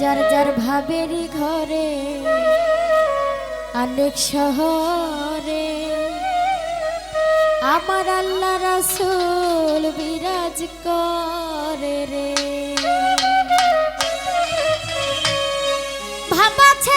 যার যার ভাবেরই ঘরে অনেক শহরে। আমার আল্লাহ রাসুল বিরাজ করে রে। ভাবাছে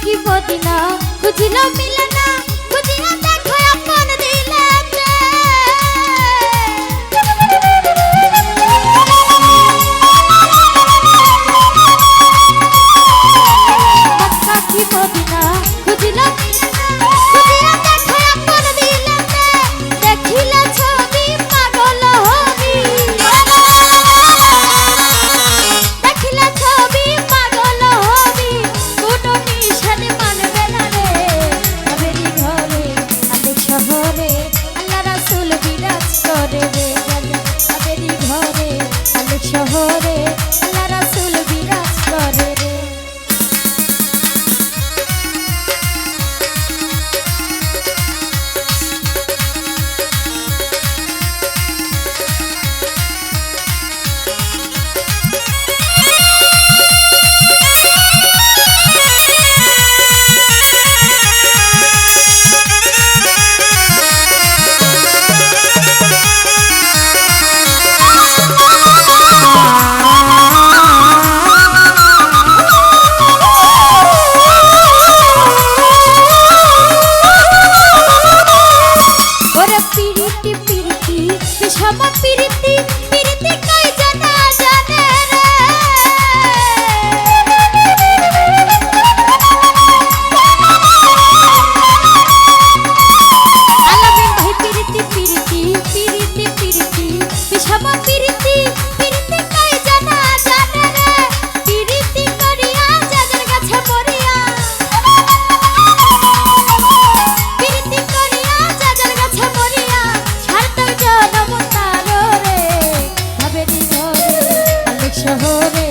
কি মদিনা খুঁজিল মিলন শহরে